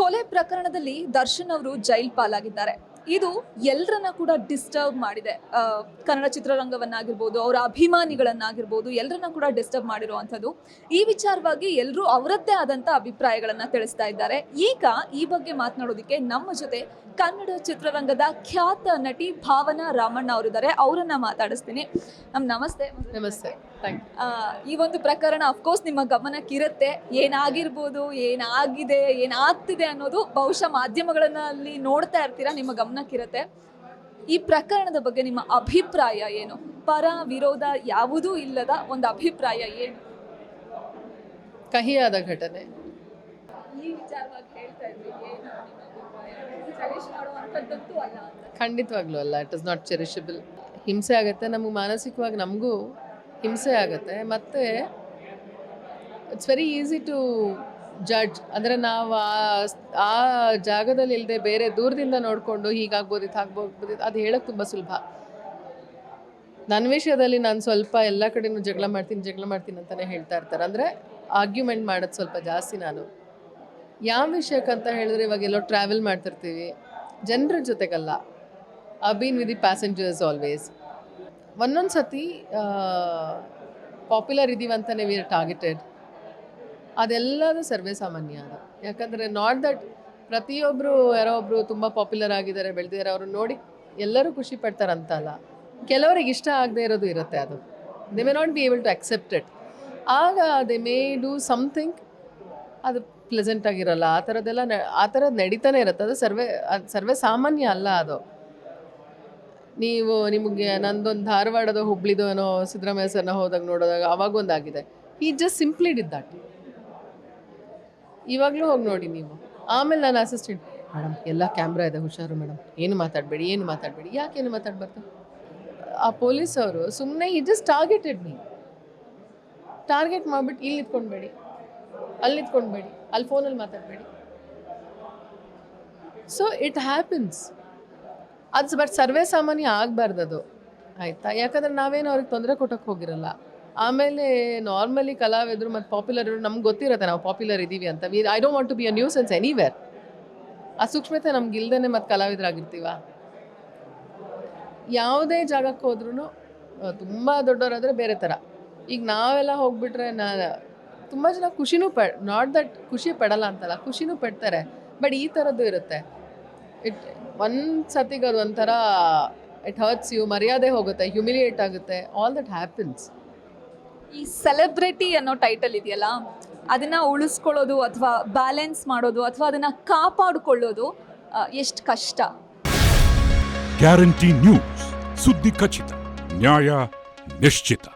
ಕೊಲೆ ಪ್ರಕರಣದಲ್ಲಿ ದರ್ಶನ್ ಅವರು ಜೈಲ್ ಪಾಲಾಗಿದ್ದಾರೆ. ಇದು ಎಲ್ಲರನ್ನ ಕೂಡ ಡಿಸ್ಟರ್ಬ್ ಮಾಡಿದೆ. ಕನ್ನಡ ಚಿತ್ರರಂಗವನ್ನಾಗಿರ್ಬೋದು, ಅವರ ಅಭಿಮಾನಿಗಳನ್ನಾಗಿರ್ಬೋದು ಎಲ್ಲರನ್ನ ಕೂಡ ಡಿಸ್ಟರ್ಬ್ ಮಾಡಿರುವಂಥದ್ದು. ಈ ವಿಚಾರವಾಗಿ ಎಲ್ಲರೂ ಅವರದ್ದೇ ಆದಂಥ ಅಭಿಪ್ರಾಯಗಳನ್ನು ತಿಳಿಸ್ತಾ ಇದ್ದಾರೆ. ಈಗ ಈ ಬಗ್ಗೆ ಮಾತನಾಡೋದಕ್ಕೆ ನಮ್ಮ ಜೊತೆ ಕನ್ನಡ ಚಿತ್ರರಂಗದ ಖ್ಯಾತ ನಟಿ ಭಾವನಾ ರಾಮಣ್ಣ ಅವರಿದ್ದಾರೆ. ಅವರನ್ನ ಮಾತಾಡಿಸ್ತೀನಿ. ನಮ್ ನಮಸ್ತೆ. ನಮಸ್ತೆ. ಈ ಒಂದು ಪ್ರಕರಣ ಅಫ್ಕೋರ್ಸ್ ನಿಮ್ಮ ಗಮನಕ್ಕಿರುತ್ತೆ. ಏನಾಗಿರ್ಬೋದು ಏನಾಗಿದೆ ಏನಾಗ್ತಿದೆ ಅನ್ನೋದು ಬಹುಶಃ ಮಾಧ್ಯಮಗಳಲ್ಲಿ ನೋಡ್ತಾ ಇರ್ತೀರಾ ನಿಮ್ಮ ಗಮನಕ್ಕಿರುತ್ತೆ. ಈ ಪ್ರಕರಣದ ಬಗ್ಗೆ ನಿಮ್ಮ ಅಭಿಪ್ರಾಯ ಏನು? ಪರ ವಿರೋಧ ಯಾವುದೂ ಇಲ್ಲದ ಒಂದು ಅಭಿಪ್ರಾಯ ಏನು? ಕಹಿಯಾದ ಘಟನೆ. ಈ ವಿಚಾರವಾಗಿ ಹೇಳ್ತಾ ಇದ್ವಿ ಏನು ನಿಮ್ಮ ಅಭಿಪ್ರಾಯ? ಸಜೆಸ್ಟ್ ಮಾಡುವಂಥದ್ದಂತೂ ಅಲ್ಲ ಅಂತ. ಖಂಡಿತವಾಗ್ಲೂ ಅಲ್ಲ ಇಟ್ ಇಸ್ ನಾಟ್ ಚೆರಿಷಬಲ್ ಹಿಂಸೆ ಆಗುತ್ತೆ ನಮಗೆ ಮಾನಸಿಕವಾಗಿ ನಮಗೂ ಹಿಂಸೆ ಆಗುತ್ತೆ. ಮತ್ತು it's very easy to judge ಅಂದರೆ ನಾವು ಆ ಆ ಜಾಗದಲ್ಲಿ ಇಲ್ಲದೆ ಬೇರೆ ದೂರದಿಂದ ನೋಡಿಕೊಂಡು ಹೀಗಾಗ್ಬೋದಿತ್ತು ಆಗ್ಬೋದಿತ್ತು ಆಗ್ಬೋದು ಅದು ಹೇಳೋಕ್ಕೆ ತುಂಬ ಸುಲಭ. ನನ್ನ ವಿಷಯದಲ್ಲಿ ನಾನು ಸ್ವಲ್ಪ ಎಲ್ಲ ಕಡೆನೂ ಜಗಳ ಮಾಡ್ತೀನಿ ಜಗಳ ಮಾಡ್ತೀನಿ ಅಂತಲೇ ಹೇಳ್ತಾ ಇರ್ತಾರೆ. ಅಂದರೆ ಆರ್ಗ್ಯುಮೆಂಟ್ ಮಾಡೋದು ಸ್ವಲ್ಪ ಜಾಸ್ತಿ ನಾನು. ಯಾವ ವಿಷಯಕ್ಕಂತ ಹೇಳಿದ್ರೆ ಇವಾಗ ಎಲ್ಲೋ ಟ್ರಾವೆಲ್ ಮಾಡ್ತಿರ್ತೀವಿ. ಜನರ ಜೊತೆಗಲ್ಲ. Have been been with the passengers always ಒಂದೊಂದು ಸತಿ ಪಾಪ್ಯುಲರ್ ಇದೀವಿ ಅಂತಲೇ ವಿ ಟಾರ್ಗೆಟೆಡ್ ಅದೆಲ್ಲದು ಸರ್ವೇ ಸಾಮಾನ್ಯ ಅದು. ಯಾಕಂದರೆ ನಾಟ್ ದಟ್ ಪ್ರತಿಯೊಬ್ಬರು ಯಾರೋ ಒಬ್ಬರು ತುಂಬ ಪಾಪ್ಯುಲರ್ ಆಗಿದ್ದಾರೆ, ಬೆಳೆದಿದ್ದಾರೆ ಅವರು ನೋಡಿ ಎಲ್ಲರೂ ಖುಷಿ ಪಡ್ತಾರಂತಲ್ಲ. ಕೆಲವರಿಗೆ ಇಷ್ಟ ಆಗದೆ ಇರೋದು ಇರುತ್ತೆ ಅದು. They may not be able to accept it ಆಗ ದೇ ಮೇ ಡೂ ಸಮಥಿಂಗ್ ಅದು ಪ್ಲೆಸೆಂಟ್ ಆಗಿರಲ್ಲ. ಆ ಥರದ್ದೆಲ್ಲ ಆ ಥರದ್ದು ನಡೀತಾನೆ ಇರುತ್ತೆ. ಅದು ಸರ್ವೇ ಸರ್ವೇ ಸಾಮಾನ್ಯ ಅಲ್ಲ ಅದು. ನೀವು ನಿಮಗೆ ನಂದೊಂದು ಧಾರವಾಡದ ಹುಬ್ಳಿದು ಏನೋ ಸಿದ್ದರಾಮಯ್ಯ ಸರ್ನ ಹೋದಾಗ ನೋಡೋದಾಗ ಅವಾಗೊಂದಾಗಿದೆ. ಈ ಜಸ್ಟ್ ಸಿಂಪ್ಲಿ ಡಿಡ್ ಇವಾಗಲೂ ಹೋಗಿ ನೋಡಿ ನೀವು. ಆಮೇಲೆ ನಾನು ಅಸಿಸ್ಟೆಂಟ್ ಮೇಡಮ್ ಎಲ್ಲ ಕ್ಯಾಮ್ರಾ ಇದೆ, ಹುಷಾರು ಮೇಡಮ್ ಏನು ಮಾತಾಡಬೇಡಿ ಏನು ಮಾತಾಡಬೇಡಿ ಯಾಕೇನು ಮಾತಾಡಬಾರ್ದು? ಆ ಪೊಲೀಸ್ ಅವರು ಸುಮ್ಮನೆ ಈ ಜಸ್ಟ್ ಟಾರ್ಗೆಟೆಡ್ ನೀವು ಟಾರ್ಗೆಟ್ ಮಾಡಿಬಿಟ್ಟು ಇಲ್ಲಿ ನಿಂತ್ಕೊಂಡ್ಬೇಡಿ ಅಲ್ಲಿ ನಿಂತ್ಕೊಂಡ್ಬೇಡಿ ಅಲ್ಲಿ ಫೋನಲ್ಲಿ ಮಾತಾಡಬೇಡಿ. ಸೊ ಇಟ್ ಹ್ಯಾಪನ್ಸ್ ಅದು ಬಟ್ ಸರ್ವೇ ಸಾಮಾನ್ಯ ಆಗಬಾರ್ದು ಅದು. ಆಯಿತಾ? ಯಾಕಂದ್ರೆ ನಾವೇನು ಅವ್ರಿಗೆ ತೊಂದರೆ ಕೊಟ್ಟಕ್ಕೆ ಹೋಗಿರಲ್ಲ. ಆಮೇಲೆ ನಾರ್ಮಲಿ ಕಲಾವಿದರು ಮತ್ತು ಪಾಪ್ಯುಲರ್ ನಮ್ಗೆ ಗೊತ್ತಿರುತ್ತೆ ನಾವು ಪಾಪ್ಯುಲರ್ ಇದ್ದೀವಿ ಅಂತ. We I don't want to be a sense anywhere ಆ ಸೂಕ್ಷ್ಮತೆ ನಮ್ಗೆ ಇಲ್ದೇ ಮತ್ತು ಕಲಾವಿದರಾಗಿರ್ತೀವ? ಯಾವುದೇ ಜಾಗಕ್ಕೆ ಹೋದ್ರೂ ತುಂಬ ದೊಡ್ಡವರಾದರೆ ಬೇರೆ ಥರ. ಈಗ ನಾವೆಲ್ಲ ಹೋಗ್ಬಿಟ್ರೆ ನಾ, ತುಂಬ ಜನ ಖುಷಿನೂ ಪಡ್ ನಾಟ್ ದಟ್ ಖುಷಿ ಪಡಲ್ಲ ಅಂತಲ್ಲ, ಖುಷಿನೂ ಪಡ್ತಾರೆ. ಬಟ್ ಈ ಥರದ್ದು ಇರುತ್ತೆ. ಇಟ್ ಒಂದು ಸತಿಗೆ ಅದು ಒಂಥರ ಇಟ್ ಹರ್ಟ್ಸ್ ಯು ಮರ್ಯಾದೆ ಹೋಗುತ್ತೆ ಹ್ಯುಮಿಲಿಯೇಟ್ ಆಗುತ್ತೆ ಆಲ್ ದಟ್ ಹ್ಯಾಪನ್ಸ್ ಈ ಸೆಲೆಬ್ರಿಟಿ ಅನ್ನೋ ಟೈಟಲ್ ಇದೆಯಲ್ಲ ಅದನ್ನು ಉಳಿಸ್ಕೊಳ್ಳೋದು ಅಥವಾ ಬ್ಯಾಲೆನ್ಸ್ ಮಾಡೋದು ಅಥವಾ ಅದನ್ನು ಕಾಪಾಡಿಕೊಳ್ಳೋದು ಎಷ್ಟು ಕಷ್ಟ. ಗ್ಯಾರಂಟಿ ನ್ಯೂಸ್ ಸುದ್ದಿ ಖಚಿತ ನ್ಯಾಯ ನಿಶ್ಚಿತ.